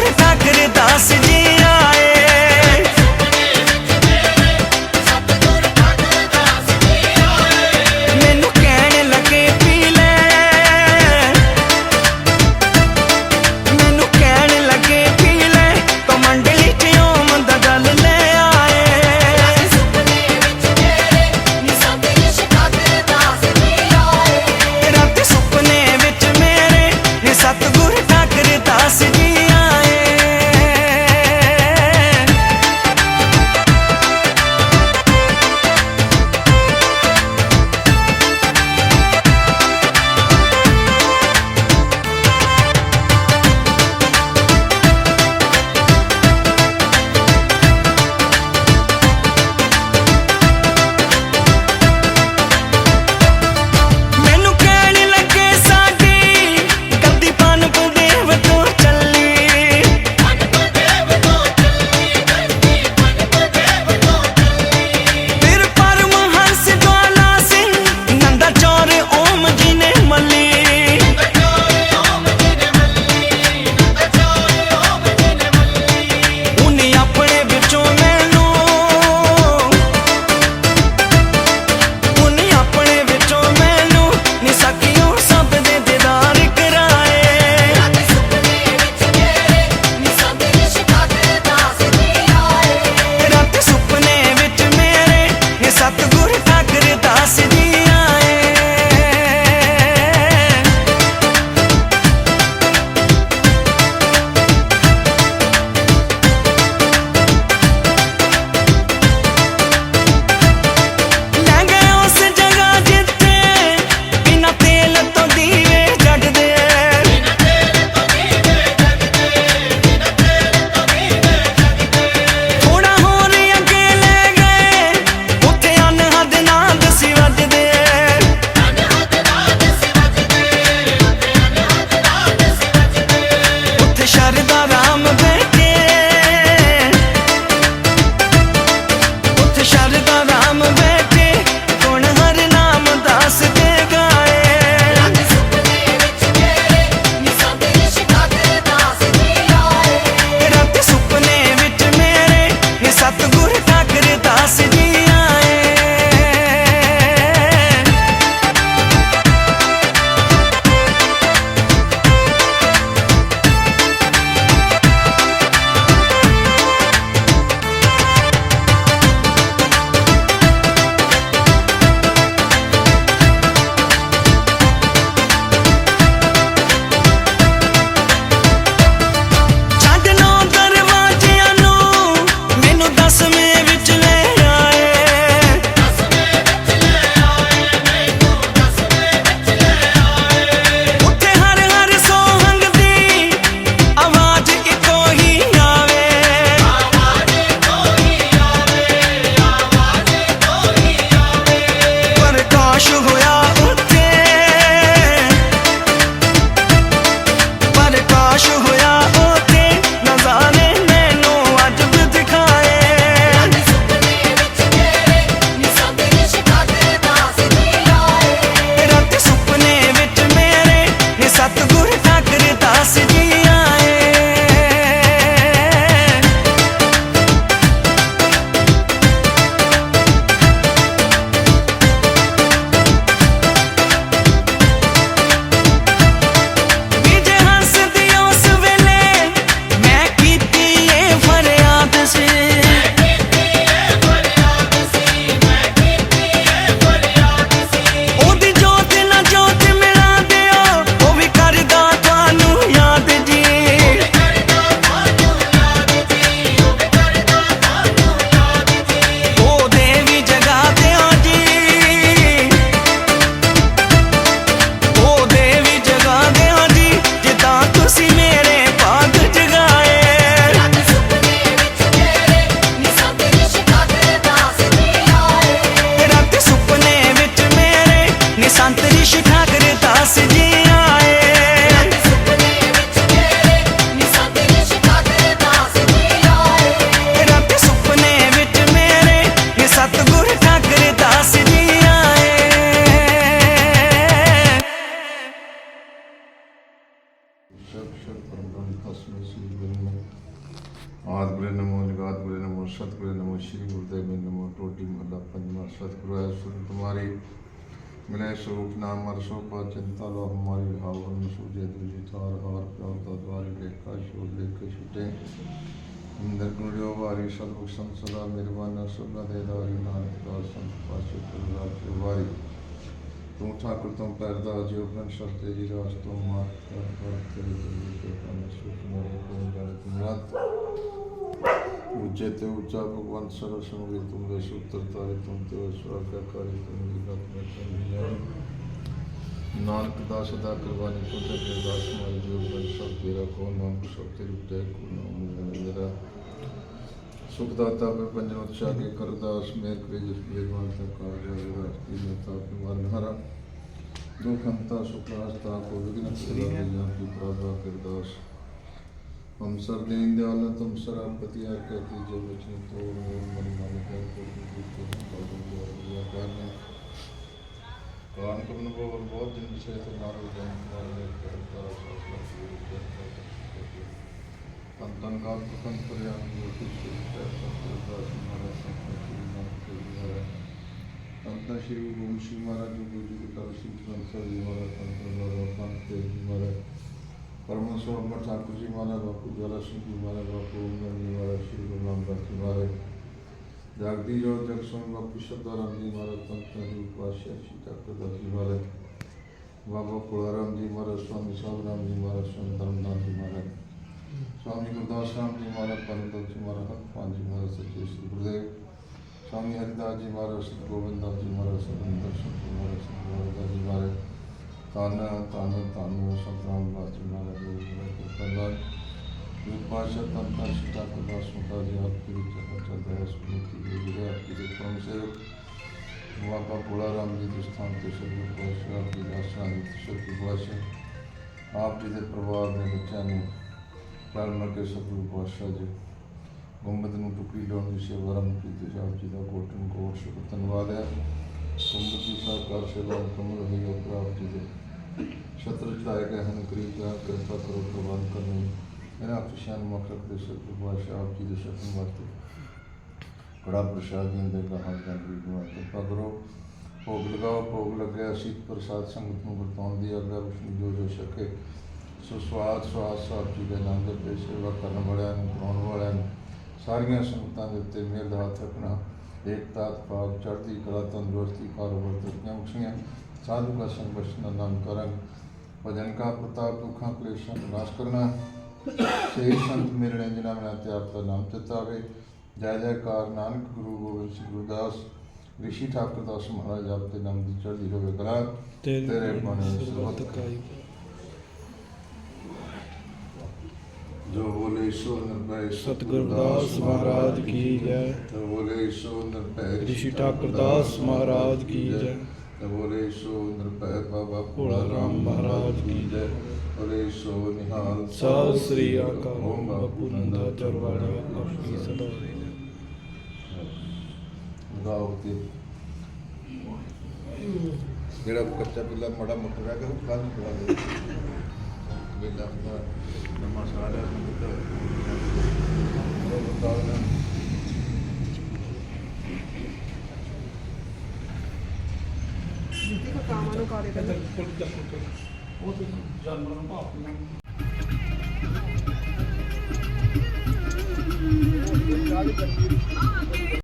ਮੋਰ talker Das ji ਆਏ। ਗੁਰਦੇਵ ਨਮੋ ਟੋਟੀ ਮਹਲਾ ਪੰਜਵਾਂ ਸਤਿਗੁਰੂ ਹੈ ਸੁਨ ਤੁਮਾਰੀ ਮਿਲੇ ਸਰੂਪ ਨਾਮ ਅਰਸੋ ਪਾ ਚਿੰਤਾ ਲੋ ਹਮਾਰੀ ਹਾਵਨ ਸੂਜੇ ਤੁਜੀ ਥਾਰ ਹਾਰ ਪਿਓ ਤਾ ਦਵਾਰੀ ਲੇਖਾ ਸ਼ੋ ਲੇਖ ਛੁਟੇ ਅੰਦਰ ਗੁਰੂ ਵਾਰੀ ਸਤਿਗੁਰ ਸੰਸਦਾ ਮਿਹਰਬਾਨਾ ਸੁਨਾ ਦੇ ਦਾਰੀ ਨਾਨਕ ਦਾਸ ਸੰਤ ਪਾਸ਼ੇ ਗੁਰੂ ਰਾਜ ਵਾਰੀ ਤੂੰ ਠਾਕੁਰ ਤੋਂ ਪੈਰਦਾ ਜਿਉ ਪੰਸ਼ਰ ਤੇ ਜੀ ਰਾਸ ਤੋਂ ਮਾਤ ਕਰ ਕਰ ਤੇਰੇ ਜੀ ਤੇ ਪਨ ਸੁਖ ਮੋਰੇ ਕੋਲ ਗਲ ਤੁਮਰਾਤ ਉੱਚੇ ਤੇ ਉੱਚਾ ਭਗਵਾਨ ਸਰਵ ਸੰਗੇ ਤੁਮ ਦੇ ਸੂਤਰ ਤਾਰੇ ਤੁਮ ਤੇ ਸਵਾਗਤ ਕਰੇ ਤੁਮ ਦੀ ਗਤ ਮੈਂ ਤੁਮ ਜਾਨ ਨਾਨਕ ਦਾ ਸਦਾ ਕੁਰਬਾਨੀ ਪੁੱਤਰ ਕੇ ਦਾਸ ਮਾਰ ਜਿਉ ਪੰਸ਼ਰ ਤੇਰਾ ਕੋ ਨਾਮ ਸਭ ਤੇ ਰੁਟੇ ਕੋ ਨਾਮ ਮੇਰਾ ਸੁਖ ਦਾਤਾ ਮੈਂ ਪੰਜਨ ਉਤਸ਼ਾਹ ਕੇ ਕਰਦਾਸ ਮੇਰ ਕਰੇ ਜਿਸ ਬੇਗਵਾਨ ਤਾ ਕਾਰਜ ਹੋਵੇਗਾ ਕੀ ਮਤਾ ਮਰਨ ਹਰਾ ਦੁਖ ਅੰਤਾ ਸੁਖ ਰਾਸਤਾ ਕੋ ਵਿਗਨ ਸਦਾ ਜਾਂ ਕੀ ਪ੍ਰਭਾ ਕਰਦਾਸ ਹਮ ਸਰ ਦੇਨ ਦਿਆਲ ਤੁਮ ਸਰਾਪਤੀ ਆ ਕਹਤੀ ਜੋ ਬਚਨ ਤੋੜ ਮੋਰ ਮਨ ਮਨ ਕਰ ਕੋ ਦੁਖ ਬਾਬੂ ਕਰਨੇ ਕਾਨ ਕਬਨ ਬੋਲ ਬਹੁਤ ਦਿਨ ਸੇ ਤੇ ਨਾਰੋ ਜਨ ਨਾਰੇ ਕਰਦਾ ਤਨ ਕਾਲ ਤਨ ਪਰਿਆ ਜੋ ਕਿ ਸਤਿ ਸ੍ਰੀ ਅਕਾਲ ਅੰਤਾ ਸ਼੍ਰੀ ਗੁਰੂ ਸ਼੍ਰੀ ਮਹਾਰਾਜ ਜੀ ਗੁਰੂ પરમહંસો અમર ઠાકુરજી મારા બાપુ જ્વાલાસિંહજી મારા બાપુ ઉમરની મારા શ્રી ગુલામરાજી મારે જાગદી જો જંકશન બાપુ સદારામજી મારા પંથની ઉપાસ્યા સીતાપ્રદાજી મારે બાબા પુળારામજી મારા સ્વામી સાબરામજી મારા સ્વામી ધર્મનાથજી મારા स्वामी गुरदास राम जी महाराज परमदेव जी महाराज हनुमान जी महाराज सच्चे श्री गुरुदेव स्वामी हरिदास जी महाराज श्री गोविंद दास जी महाराज सदन दर्शन जी महाराज श्री गोविंदा जी महाराज ताना ताना ताना सतराम दास जी महाराज पाशा तंता श्री ठाकुर दास मुखा जी आपकी चरण चलता है स्मृति गुरु आपकी जो परम सेवक बाबा पुलाराम जी के स्थान ਤੇ ਸ੍ਰੀ ਗੁਰੂ आपकी आश्रम ਸ੍ਰੀ ਗੁਰੂ ਆਪ ਜੀ ਦੇ ਪਰਿਵਾਰ ਦੇ ਬੱਚਿਆਂ ਨੂੰ ਰਲ ਮਿਲ ਕੇ ਸਤਿਗੁਰੂ ਪਾਤਸ਼ਾਹ ਜੀ ਗੁੰਬਦ ਨੂੰ ਟੁਕੜੀ ਲਾਉਣ ਦੀ ਸੇਵਾ ਆਰੰਭ ਕੀਤੀ ਸਾਹਿਬ ਜੀ ਦਾ ਕੋਟਨ ਕੋਟ ਸ਼ੁਕਰ ਧੰਨਵਾਦ ਹੈ ਗੁੰਬਦ ਦੀ ਸਾਕਾਰ ਸੇਵਾ ਮੁਕੰਮਲ ਹੋਈ ਹੈ ਪ੍ਰਾਪਤ ਜੀ ਦੇ ਛਤਰ ਚੜਾਏ ਗਏ ਹਨ ਕਰੀਬ ਦਾ ਕਿਰਪਾ ਕਰੋ ਪ੍ਰਬੰਧ ਕਰਨੀ ਇਹਨਾਂ ਖੁਸ਼ੀਆਂ ਨੂੰ ਮੁੱਖ ਰੱਖਦੇ ਸਤਿਗੁਰੂ ਪਾਤਸ਼ਾਹ ਆਪ ਜੀ ਦੇ ਸ਼ਕਨ ਵਾਸਤੇ ਬੜਾ ਪ੍ਰਸ਼ਾਦ ਜੀ ਦੇ ਕਹਾਂ ਜਾਂ ਗਰੀਬ ਨੂੰ ਕਿਰਪਾ ਕਰੋ ਭੋਗ ਲਗਾਓ ਭੋਗ ਲੱਗਿਆ ਸੀ ਪ੍ਰਸਾਦ ਸੰਗਤ ਨੂੰ ਵਰਤਾਉਣ ਦੀ ਅਗਲਾ ਵਿਸ਼ਨੂੰ ਜੋ ਜੋ ਸਕੇ ਸੋ ਸਵਾਦ ਸਵਾਦ ਸਾਹਿਬ ਜੀ ਦੇ ਨਾਮ ਦੇ ਤੇ ਸੇਵਾ ਕਰਨ ਵਾਲਿਆਂ ਨੂੰ ਕਰਾਉਣ ਵਾਲਿਆਂ ਨੂੰ ਸਾਰੀਆਂ ਸੰਗਤਾਂ ਦੇ ਉੱਤੇ ਮਿਹਰ ਦਾ ਹੱਥ ਰੱਖਣਾ ਏਕਤਾ ਭਾਵ ਚੜ੍ਹਦੀ ਕਲਾ ਤੰਦਰੁਸਤੀ ਕਾਰੋਬਾਰ ਤਰੱਕੀਆਂ ਬਖਸ਼ੀਆਂ ਸਾਧੂ ਦਾ ਸੰਗ ਬਖਸ਼ਣਾ ਨਾਮ ਕਰਨ ਭਜਨ ਕਾ ਪ੍ਰਤਾਪ ਦੁੱਖਾਂ ਕਲੇਸ਼ਾਂ ਨੂੰ ਨਾਸ਼ ਕਰਨਾ ਸੇ ਸੰਤ ਮਿਲਣੇ ਜਿਨ੍ਹਾਂ ਮੈਂ ਤੇ ਆਪ ਦਾ ਨਾਮ ਚਿਤਾਵੇ ਜੈ ਜੈਕਾਰ ਨਾਨਕ ਗੁਰੂ ਗੋਬਿੰਦ ਸਿੰਘ ਗੁਰਦਾਸ ਰਿਸ਼ੀ ਠਾਕੁਰ ਦਾਸ ਮਹਾਰਾਜ ਆਪ ਦੇ ਨਾਮ ਦੀ ਚੜ੍ਹਦੀ ਹੋਵੇ ਕਲਾ ਤੇਰੇ ਬਾਣੀ ਸਰਬਤ ਕਾਈ ਜੋ। ਬੋਲੇ ਸੋ ਨਿਰਭੈ ਸਤਿਗੁਰ ਦਾਸ ਮਹਾਰਾਜ ਕੀ ਜੈ। ਜੋ। ਬੋਲੇ ਸੋ ਨਿਰਭੈ ਰਿਸ਼ੀ ਠਾਕੁਰ ਦਾਸ ਮਹਾਰਾਜ ਕੀ ਜੈ। ਜੋ। ਬੋਲੇ ਸੋ ਨਿਰਭੈ ਬਾਬਾ ਭੋਲਾ ਰਾਮ ਮਹਾਰਾਜ ਕੀ ਜੈ। ਬੋਲੇ ਸੋ ਨਿਹਾਲ ਸਤਿ ਸ੍ਰੀ ਅਕਾਲ ਓਮ ਬਾਪੂ ਨੰਦਾ ਚਰਵਾੜਾ ਆਪਣੀ ਸਦਾ ਗਾਉ ਤੇ ਜਿਹੜਾ ਕੱਚਾ ਪਿੱਲਾ ਮੜਾ ਮੁੱਕ ਰਿਹਾ ਕਿ ਉਹ ਕੱਲ ਨੂੰ ਖਵਾ ਦੇ ਵੇਲਾ ਦਾ ਨਮਾ ਸਾਰਾ ਉਹ ਬਤਾਓ ਨਾ। ਕਾਮਾਂ ਨੂੰ ਕਾਰੇ ਕਰ ਉਹ ਤੇ ਜਾਨਵਰਾਂ ਨੂੰ ਭਾਪ